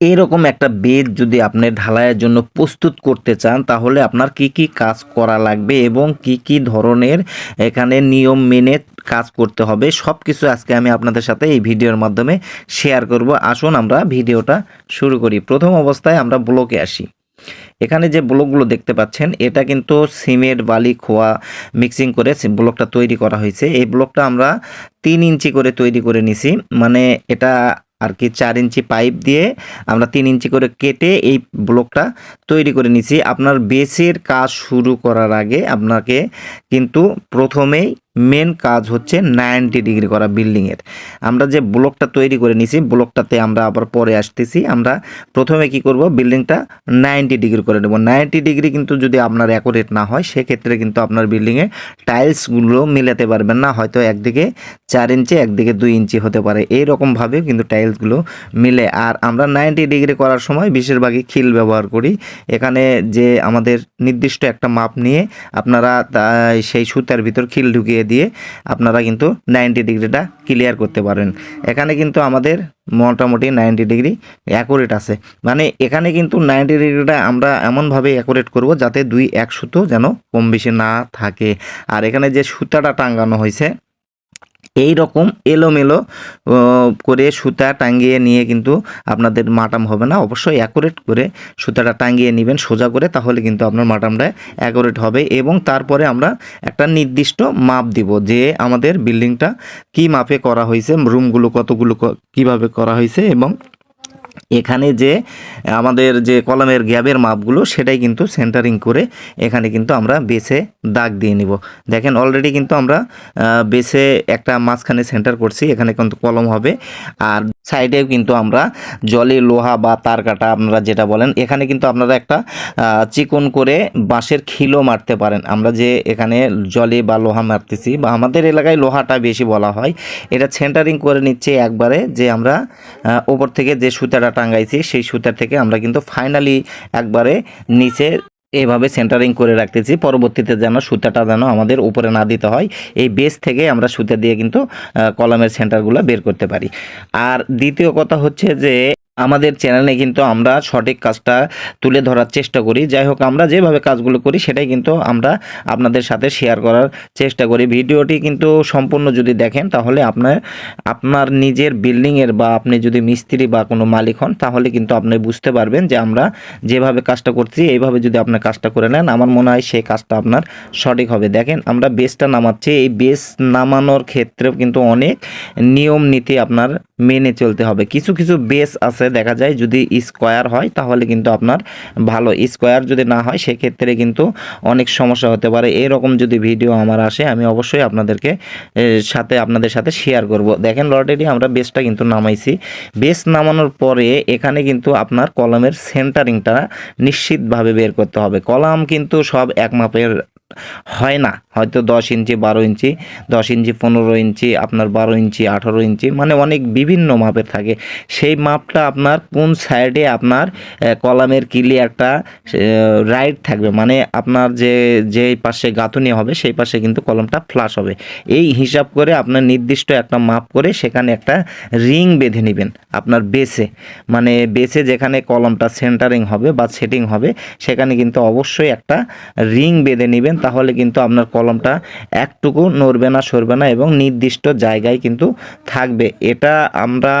এরকম একটা বেদ যদি আপনি ঢালাইয়ের জন্য প্রস্তুত করতে চান, তাহলে আপনার কি কি কাজ করা লাগবে এবং কি কি ধরনের এখানে নিয়ম মেনে কাজ করতে হবে সব কিছু আজকে আমি আপনাদের সাথে এই ভিডিওর মাধ্যমে শেয়ার করব। আসুন আমরা ভিডিওটা শুরু করি। প্রথম অবস্থায় আমরা ব্লকে আসি। এখানে যে ব্লকগুলো দেখতে পাচ্ছেন, এটা কিন্তু সিমেন্ট, বালি, খোয়া মিক্সিং করে ব্লকটা তৈরি করা হয়েছে। এই ব্লকটা আমরা তিন ইঞ্চি করে তৈরি করে নিছি। মানে এটা আর কি চার ইঞ্চি পাইপ দিয়ে আমরা তিন ইঞ্চি করে কেটে এই ব্লকটা তৈরি করে নিছি। আপনার বেসের কাজ শুরু করার আগে আপনাকে কিন্তু প্রথমেই মেন কাজ হচ্ছে নাইনটি ডিগ্রি করা বিল্ডিংয়ের আমরা যে ব্লকটা তৈরি করে নিছি ব্লকটাতে আমরা আবার পরে আসতেছি। আমরা প্রথমে কি করব বিল্ডিংটা নাইনটি ডিগ্রি করে নেব। নাইনটি ডিগ্রি কিন্তু যদি আপনার অ্যাকুরেট না হয়, সেক্ষেত্রে কিন্তু আপনার বিল্ডিংয়ে টাইলসগুলো মিলাতে পারবেন না। হয়তো একদিকে চার ইঞ্চি, একদিকে দুই ইঞ্চি হতে পারে। এই রকমভাবে কিন্তু টাইলসগুলো মিলে। আর আমরা নাইনটি ডিগ্রি করার সময় বেশিরভাগই খিল ব্যবহার করি। এখানে যে আমাদের নির্দিষ্ট একটা মাপ নিয়ে আপনারা সেই সুতার ভিতর খিল ঢুকিয়ে দিয়ে আপনারা কিন্তু নাইনটি ডিগ্রিটা ক্লিয়ার করতে পারেন। এখানে কিন্তু আমাদের মোটামুটি নাইনটি ডিগ্রি অ্যাকুরেট আছে। মানে এখানে কিন্তু নাইনটি ডিগ্রিটা আমরা এমনভাবে অ্যাকুরেট করব যাতে দুই এক সুতো যেন কম বেশি না থাকে। আর এখানে যে সুতাটা টাঙ্গানো হয়েছে এই রকম এলোমেলো করে সুতা টাঙ্গিয়ে নিয়ে কিন্তু আপনাদের মাটাম হবে না। অবশ্যই অ্যাকুরেট করে সুতাটা টাঙ্গিয়ে নেবেন সোজা করে, তাহলে কিন্তু আপনার মাটামটা অ্যাকুরেট হবে এবং তারপরে আমরা একটা নির্দিষ্ট মাপ দিব যে আমাদের বিল্ডিংটা কি মাপে করা হয়েছে রুমগুলো কতগুলো কীভাবে করা হয়েছে এবং এখানে যে, আমাদের যে কলমের গ্যাবের মাপগুলো, সেটাই কিন্তু সেন্টারিং করে এখানে কিন্তু আমরা বেসে দাগ দিয়ে নিব। দেখেন অলরেডি কিন্তু আমরা বেসে একটা মাঝখানে সেন্টার করছি, এখানে কিন্তু কলম হবে। আর সাইডেও কিন্তু আমরা জলে লোহা বা তার কাটা আপনারা যেটা বলেন, এখানে কিন্তু আপনারা একটা চিকন করে বাঁশের খিলও মারতে পারেন। আমরা যে এখানে জলে বা লোহা মারতেছি বা আমাদের এলাকায় লোহাটা বেশি বলা হয়, এটা সেন্টারিং করে নিচ্ছে একবারে যে আমরা ওপর থেকে যে সুতাটা টাঙ্গাইছি, সেই সুতার থেকে আমরা কিন্তু ফাইনালি একবারে নিচে এভাবে সেন্টারিং করে রাখতেছি। পরবর্তীতে যেন সুতাটা যেন আমাদের উপরে না দিতে হয়, এই বেস থেকে আমরা সুতা দিয়ে কিন্তু কলামের কলমের সেন্টারগুলো বের করতে পারি। আর দ্বিতীয় কথা হচ্ছে যে আমাদের চ্যানেলে কিন্তু আমরা সঠিক কাজটা তুলে ধরার চেষ্টা করি। যাই হোক, আমরা যেভাবে কাজগুলো করি, সেটাই কিন্তু আমরা আপনাদের সাথে শেয়ার করার চেষ্টা করি। ভিডিওটি কিন্তু সম্পূর্ণ যদি দেখেন, তাহলে আপনার আপনার নিজের বিল্ডিংয়ের বা আপনি যদি মিস্ত্রি বা কোনো মালিক হন, তাহলে কিন্তু আপনি বুঝতে পারবেন যে আমরা যেভাবে কাজটা করছি, এইভাবে যদি আপনার কাজটা করে নেন, আমার মনে হয় সেই কাজটা আপনার সঠিক হবে। দেখেন, আমরা বেসটা নামাচ্ছি। এই বেস নামানোর ক্ষেত্রেও কিন্তু অনেক নিয়ম নীতি আপনার মেনে চলতে হবে। কিছু কিছু বেস আছে, দেখা যায় যদি স্কোয়ার হয়, তাহলে কিন্তু আপনার ভালো। স্কোয়ার যদি না হয়, সেক্ষেত্রে কিন্তু অনেক সমস্যা হতে পারে। এরকম যদি ভিডিও আমার আসে, আমি অবশ্যই আপনাদেরকে সাথে আপনাদের সাথে শেয়ার করব। দেখেন অলরেডি আমরা বেসটা কিন্তু নামাইছি। বেস নামানোর পরে এখানে কিন্তু আপনার কলমের সেন্টারিংটা নিশ্চিতভাবে বের করতে হবে। কলাম কিন্তু সব এক মাপের হয় না। হয়তো দশ ইঞ্চি, বারো ইঞ্চি, দশ ইঞ্চি, পনেরো ইঞ্চি, আপনার বারো ইঞ্চি, আঠারো ইঞ্চি মানে অনেক বিভিন্ন মাপের থাকে। সেই মাপটা আপনার কোন সাইডে আপনার কলামের ক্লিয়ারটা রাইট থাকবে? মানে আপনার যে, যেই পাশে গাঁথুনি হবে, সেই পাশে কিন্তু কলমটা ফ্লাশ হবে। এই হিসাব করে আপনার নির্দিষ্ট একটা মাপ করে সেখানে একটা রিং বেঁধে নেবেন আপনার বেসে মানে বেসে যেখানে কলমটা সেন্টারিং হবে বা সেটিং হবে, সেখানে কিন্তু অবশ্যই একটা রিং বেঁধে নেবেন। তাহলে কিন্তু আপনার কলমটা একটুকু নড়বে না, সরবে না এবং নির্দিষ্ট জায়গায় কিন্তু থাকবে। এটা আমরা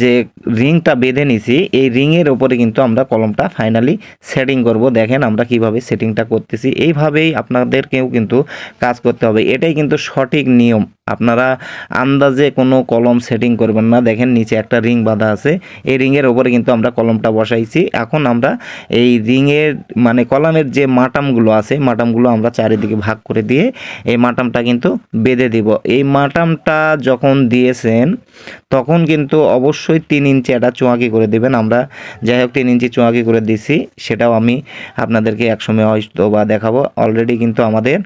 যে রিংটা বেঁধে নিছি, এই রিংয়ের ওপরে কিন্তু আমরা কলমটা ফাইনালি সেটিং করব। দেখেন আমরা কীভাবে সেটিংটা করতেছি। এইভাবেই আপনাদেরকেও কিন্তু কাজ করতে হবে। এটাই কিন্তু সঠিক নিয়ম। আপনারা আন্দাজে কোনো কলম সেটিং করবেন না। দেখেন নিচে একটা রিং বাঁধা আছে। এই রিংয়ের ওপরে কিন্তু আমরা কলমটা বসাইছি। এখন আমরা এই রিংয়ের মানে কলমের যে মাটামগুলো আছে, মাটামগুলো আমরা চারিদিকে ভাগ করে দিয়ে এই মাটামটা কিন্তু বেঁধে দিব। এই মাটামটা যখন দিয়েছেন, তখন কিন্তু অবশ্যই তিন ইঞ্চি একটা চুয়াকি করে দেবেন। আমরা যাই হোক, তিন ইঞ্চি চুয়াকি করে দিছি। সেটাও আমি আপনাদেরকে একসময় হয়তো বা দেখাবো। অলরেডি কিন্তু আমাদের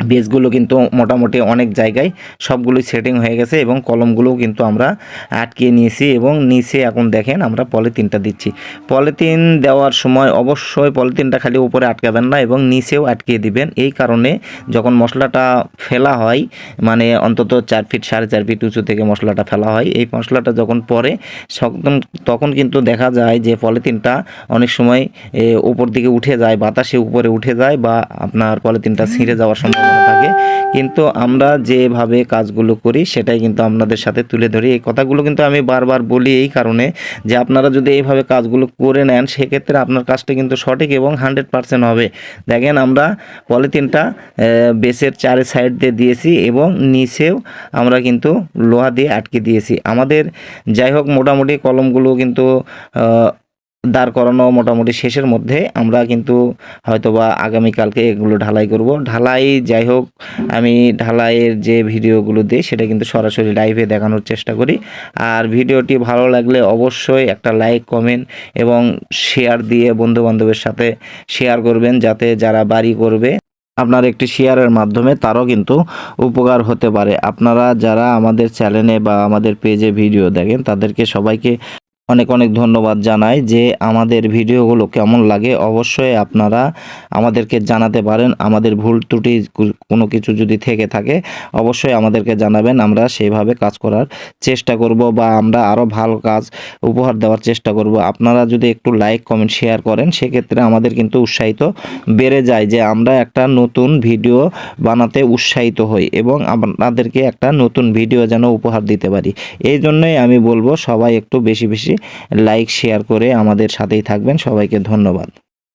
বেসগুলো কিন্তু মোটামুটি অনেক জায়গায় সবগুলোই সেটিং হয়ে গেছে এবং কলমগুলোও কিন্তু আমরা আটকিয়ে নিয়েছি এবং নিচে এখন দেখেন আমরা পলিথিনটা দিচ্ছি। পলিথিন দেওয়ার সময় অবশ্যই পলিথিনটা খালি উপরে আটকাবেন না এবং নিচেও আটকিয়ে দিবেন। এই কারণে যখন মশলাটা ফেলা হয় মানে অন্তত চার ফিট সাড়ে চার ফিট উঁচু থেকে মশলাটা ফেলা হয় এই মশলাটা যখন পরে তখন তখন কিন্তু দেখা যায় যে পলিথিনটা অনেক সময় উপর দিকে উঠে যায় বাতাসে উপরে উঠে যায় বা আপনার পলিথিনটা ছিঁড়ে যাওয়ার সম্ভাবনা থাকে। কিন্তু আমরা যেভাবে কাজগুলো করি, সেটাই কিন্তু আপনাদের সাথে তুলে ধরি। এই কথাগুলো কিন্তু আমি বারবার বলি এই কারণে যে আপনারা যদি এইভাবে কাজগুলো করে নেন, সেক্ষেত্রে আপনার কাজটা কিন্তু সঠিক এবং হান্ড্রেড পার্সেন্ট হবে। দেখেন, আমরা পলিথিনটা বেসের চারে সাইড দিয়ে দিয়েছি এবং নিচেও আমরা কিন্তু লোহা দিয়ে আটকে দিয়েছি। আমাদের যাই হোক, মোটামুটি কলমগুলো কিন্তু দাঁড় করানো মোটামুটি শেষের মধ্যে আমরা কিন্তু হয়তোবা আগামীকালকে এগুলো ঢালাই করব। ঢালাই, যাই হোক, আমি ঢালাইয়ের যে ভিডিওগুলো দিই সেটা কিন্তু সরাসরি লাইভে দেখানোর চেষ্টা করি। আর ভিডিওটি ভালো লাগলে অবশ্যই একটা লাইক কমেন্ট এবং শেয়ার দিয়ে বন্ধু বান্ধবের সাথে শেয়ার করবেন যাতে যারা বাড়ি করবে, আপনার একটি শেয়ারের মাধ্যমে তারও কিন্তু উপকার হতে পারে। আপনারা যারা আমাদের চ্যানেলে বা আমাদের পেজে ভিডিও দেখেন, তাদেরকে সবাইকে অনেক অনেক ধন্যবাদ জানাই যে আমাদের ভিডিওগুলো কেমন লাগে। অবশ্যই আপনারা আমাদেরকে জানাতে পারেন। আমাদের ভুল ত্রুটি কোনো কিছু যদি থেকে থাকে, অবশ্যই আমাদেরকে জানাবেন। আমরা সেইভাবে কাজ করার চেষ্টা করব বা আমরা আরও ভালো কাজ উপহার দেওয়ার চেষ্টা করব। আপনারা যদি একটু লাইক, কমেন্ট, শেয়ার করেন, সেক্ষেত্রে আমাদের কিন্তু উৎসাহিত বেড়ে যায় যে আমরা একটা নতুন ভিডিও বানাতে উৎসাহিত হই এবং আপনাদেরকে একটা নতুন ভিডিও যেন উপহার দিতে পারি। এই জন্যই আমি বলব সবাই একটু বেশি বেশি লাইক শেয়ার করে আমাদের সাথেই থাকবেন। সবাইকে ধন্যবাদ।